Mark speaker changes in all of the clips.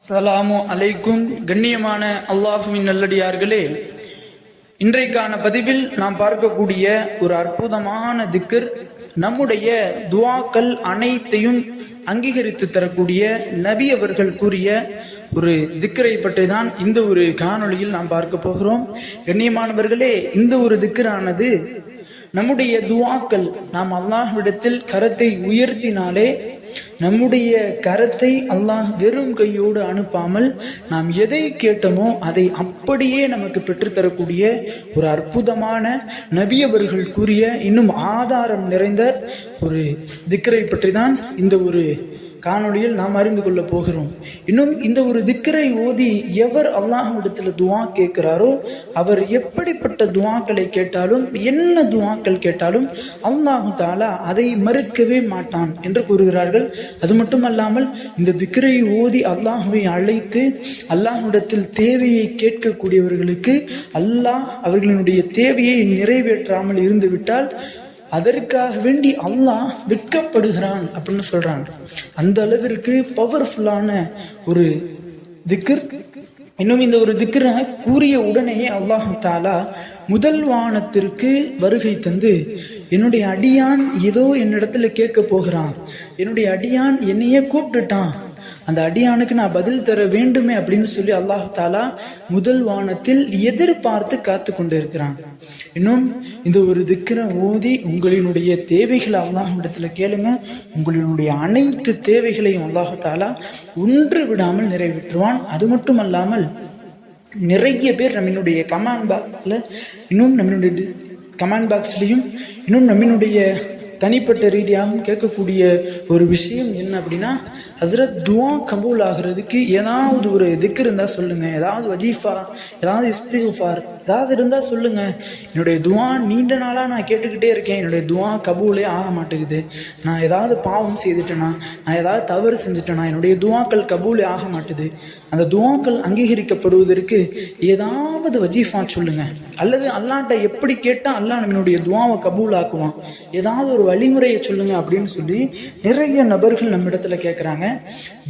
Speaker 1: சலாமு அலைக்கும் கண்ணியமான அல்லாஹுவின் நல்லடியார்களே இன்றைக்கான பதிவில் நாம் பார்க்கக்கூடிய ஒரு அற்புதமான திக்கர் நம்முடைய துவாக்கள் அனைத்தையும் அங்கீகரித்து தரக்கூடிய நபி அவர்கள் கூறிய ஒரு திக்கரை பற்றி தான் இந்த ஒரு காணொளியில் நாம் பார்க்க போகிறோம். கண்ணியமானவர்களே இந்த ஒரு திக்கரானது நம்முடைய துவாக்கள் நாம் அல்லாஹ்விடத்தில் கரத்தை உயர்த்தினாலே நம்முடைய கரத்தை அல்லாஹ் வெறும் கையோடு அனுப்பாமல் நாம் எதை கேட்டோமோ அதை அப்படியே நமக்கு பெற்றுத்தரக்கூடிய ஒரு அற்புதமான நபியவர்கள் கூறிய இன்னும் ஆதாரம் நிறைந்த ஒரு திக்கரை பற்றி தான் இந்த ஒரு காணொளியில் நாம் அறிந்து கொள்ள போகிறோம். இன்னும் இந்த ஒரு திக்கரை ஓதி எவர் அல்லாஹ்விடத்தில் துவா கேட்கிறாரோ அவர் எப்படிப்பட்ட துவாக்களை கேட்டாலும் என்ன துவாக்கள் கேட்டாலும் அல்லாஹு தாலா அதை மறுக்கவே மாட்டான் என்று கூறுகிறார்கள். அது மட்டுமல்லாமல் இந்த திக்கரை ஓதி அல்லாஹுவை அழைத்து அல்லாஹ்விடத்தில் தேவையை கேட்கக்கூடியவர்களுக்கு அல்லாஹ் அவர்களினுடைய தேவையை நிறைவேற்றாமல் இருந்துவிட்டால் அதற்காக வேண்டி அல்லாஹ் விற்கப்படுகிறான் அப்படின்னு சொல்கிறான் அந்த அளவிற்கு பவர்ஃபுல்லான ஒரு திக்கர் இன்னும் இந்த ஒரு திக்கரை கூறிய உடனேயே அல்லாஹு தாலா முதல் வானத்திற்கு வருகை தந்து என்னுடைய அடியான் ஏதோ என்னிடத்துல கேட்க போகிறான். என்னுடைய அடியான் என்னையே கூப்பிட்டுட்டான். அந்த அடியானுக்கு நான் பதில் தர வேண்டுமே அப்படின்னு சொல்லி அல்லாஹ் தாலா முதல் வானத்தில் எதிர்பார்த்து காத்து கொண்டு இருக்கிறான் இன்னும் இந்த ஒரு திக்கிற ஓதி உங்களினுடைய தேவைகளை அல்லாஹிடத்துல கேளுங்க. உங்களினுடைய அனைத்து தேவைகளையும் அல்லாஹ் தாலா ஒன்று விடாமல் நிறைவேற்றுவான். அது மட்டுமல்லாமல் நிறைய பேர் நம்மளுடைய கமெண்ட் பாக்ஸில் இன்னும் நம்மளுடைய கமெண்ட் பாக்ஸ்லேயும் இன்னும் நம்மளுடைய தனிப்பட்ட ரீதியாகவும் கேட்கக்கூடிய ஒரு விஷயம் என்ன அப்படின்னா ஹசரத் துவா கபூல் ஆகிறதுக்கு ஏதாவது ஒரு திக்கு இருந்தால் சொல்லுங்கள் ஏதாவது வஜீஃபா ஏதாவது இஸ்திஃபார் ஏதாவது இருந்தால் சொல்லுங்கள் என்னுடைய துவா நீண்ட நாளாக நான் கேட்டுக்கிட்டே இருக்கேன். என்னுடைய துவா கபூலே ஆக மாட்டேங்குது. நான் ஏதாவது பாவம் செய்துட்டேனா நான் ஏதாவது தவறு செஞ்சுட்டேனா என்னுடைய துவாக்கள் கபூலே ஆக மாட்டுது. அந்த துவாக்கள் அங்கீகரிக்கப்படுவதற்கு ஏதாவது வஜீஃபா சொல்லுங்கள் அல்லது அல்லாண்ட எப்படி கேட்டால் அல்லா நம்மளுடைய துவாவை கபூல் ஆக்குவான் ஏதாவது ஒரு வழிமுறையை சொல்லுங்க அப்படின்னு சொல்லி நிறைய நபர்கள் நம்ம இடத்துல கேட்குறாங்க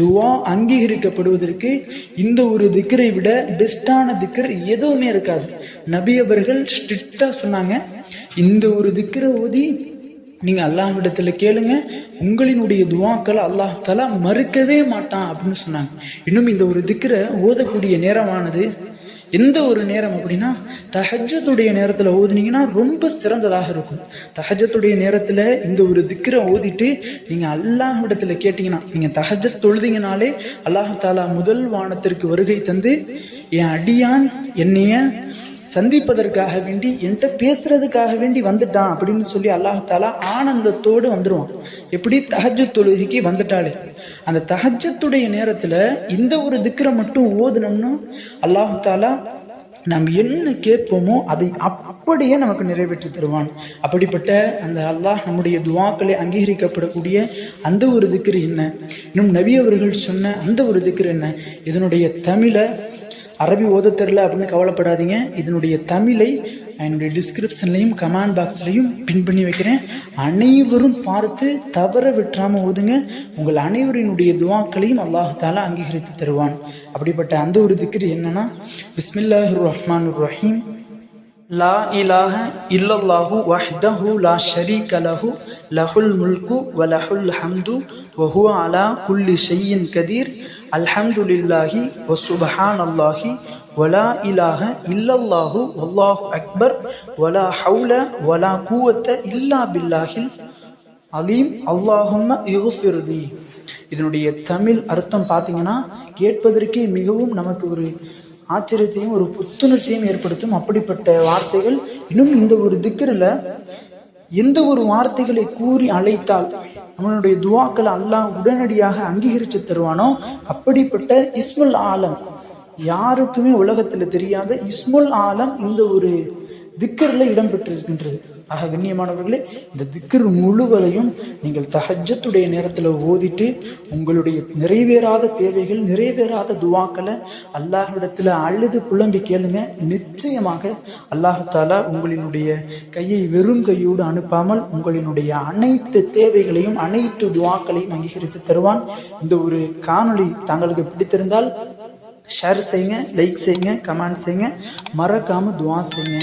Speaker 1: துவா அங்கீகரிக்கப்படுவதற்கு இந்த ஒரு திக்கரை விட பெஸ்டான திக்கர் எதுவுமே இருக்காது. நபி அவர்கள் ஸ்ட்ரிக்டாக சொன்னாங்க. இந்த ஒரு திக்கரை ஓதி நீங்கள் அல்லாஹ்விடத்துல கேளுங்க. உங்களினுடைய துவாக்களை அல்லாஹ் தலா மறுக்கவே மாட்டான் அப்படின்னு சொன்னாங்க. இன்னும் இந்த ஒரு திக்கரை ஓதக்கூடிய நேரமானது எந்த ஒரு நேரம் அப்படின்னா தஹஜத்துடைய நேரத்தில் ஓதுனீங்கன்னா ரொம்ப சிறந்ததாக இருக்கும். தஹஜத்துடைய நேரத்தில் இந்த ஒரு திக்கரை ஓதிட்டு நீங்கள் அல்லாஹ்விடத்தில் கேட்டிங்கன்னா நீங்கள் தஹஜத் தொழுதிங்கனாலே அல்லாஹாலா முதல் வானத்திற்கு வருகை தந்து என் அடியான் என்னைய சந்திப்பதற்காக வேண்டி என்கிட்ட பேசுறதுக்காக வேண்டி வந்துட்டான் அப்படின்னு சொல்லி அல்லாஹாலா ஆனந்தத்தோடு வந்துடுவான் எப்படி? தஹஜ தொழுகைக்கு வந்துட்டாலே. அந்த தஹஜத்துடைய நேரத்தில் இந்த ஒரு திக்கரை மட்டும் ஓதுனோம்னா அல்லாஹாலா நாம் என்ன கேட்போமோ அதை அப்படியே நமக்கு நிறைவேற்றி தருவான். அப்படிப்பட்ட அந்த அல்லாஹ் நம்முடைய துவாக்களை அங்கீகரிக்கப்படக்கூடிய அந்த ஒரு திக்கர் என்ன? இன்னும் நபி அவர்கள் சொன்ன அந்த ஒரு திக்கர் என்ன? இதனுடைய தமிழை அரபி ஓத தெரில அப்படின்னு கவலைப்படாதீங்க. இதனுடைய தமிழை என்னுடைய டிஸ்கிரிப்ஷன்லையும் கமெண்ட் பாக்ஸ்லையும் பின் பண்ணி வைக்கிறேன். அனைவரும் பார்த்து தவற விட்டுறாமல் ஓதுங்க. உங்கள் அனைவரினுடைய துவாக்களையும் அல்லாஹால அங்கீகரித்து தருவான். அப்படிப்பட்ட அந்த ஒரு திக்ரு என்னன்னா பிஸ்மில்லாஹ் ரஹ்மான் ரஹீம். லா இலாஹ இல்லல்லாஹு வஹ்தஹு லா ஷரீக லஹு லஹுல் முல்கு வ லஹுல் ஹம்து வஹு அலா குல்லி ஷையின் கதீர் அல்ஹம்துலில்லாஹி வ அல்லாஹி வலா இலாஹ இல்லல்லாஹு வல்லாஹு அக்பர் வலா ஹவுல வலா கூவத்த இல்லா பில்லாஹில் அலீம். அல்லாஹும்ம யுஃபிர்தி இதனுடைய தமிழ் அர்த்தம் பார்த்தீங்கன்னா கேட்பதற்கே மிகவும் நமக்கு ஒரு ஆச்சரியத்தையும் ஒரு புத்துணர்ச்சியும் ஏற்படுத்தும் அப்படிப்பட்ட வார்த்தைகள். இன்னும் இந்த ஒரு திக்கரில் எந்த ஒரு வார்த்தைகளை கூறி அழைத்தால் நம்மளுடைய துவாக்களை அல்லாஹ் உடனடியாக அங்கீகரித்து தருவானோ? அப்படிப்பட்ட இஸ்முல் ஆலம் யாருக்குமே உலகத்தில் தெரியாத இஸ்முல் ஆலம் இந்த ஒரு திக்கரில் இடம்பெற்றிருக்கின்றது. ஆக கண்ணியமானவர்களே இந்த திக்ர் முழுவதையும் நீங்கள் தஹஜத்துடைய நேரத்தில் ஓதிட்டு உங்களுடைய நிறைவேறாத தேவைகள் நிறைவேறாத துவாக்களை அல்லாஹ்விடத்தில் அழுது புலம்பி கேளுங்க. நிச்சயமாக அல்லாஹாலா உங்களினுடைய கையை வெறும் கையோடு அனுப்பாமல் உங்களினுடைய அனைத்து தேவைகளையும் அனைத்து துவாக்களையும் அங்கீகரித்து தருவான். இந்த ஒரு காணொளி தங்களுக்கு பிடித்திருந்தால் ஷேர் செய்யுங்க லைக் செய்யுங்க கமெண்ட் செய்யுங்க. மறக்காமல் துவா செய்யுங்க.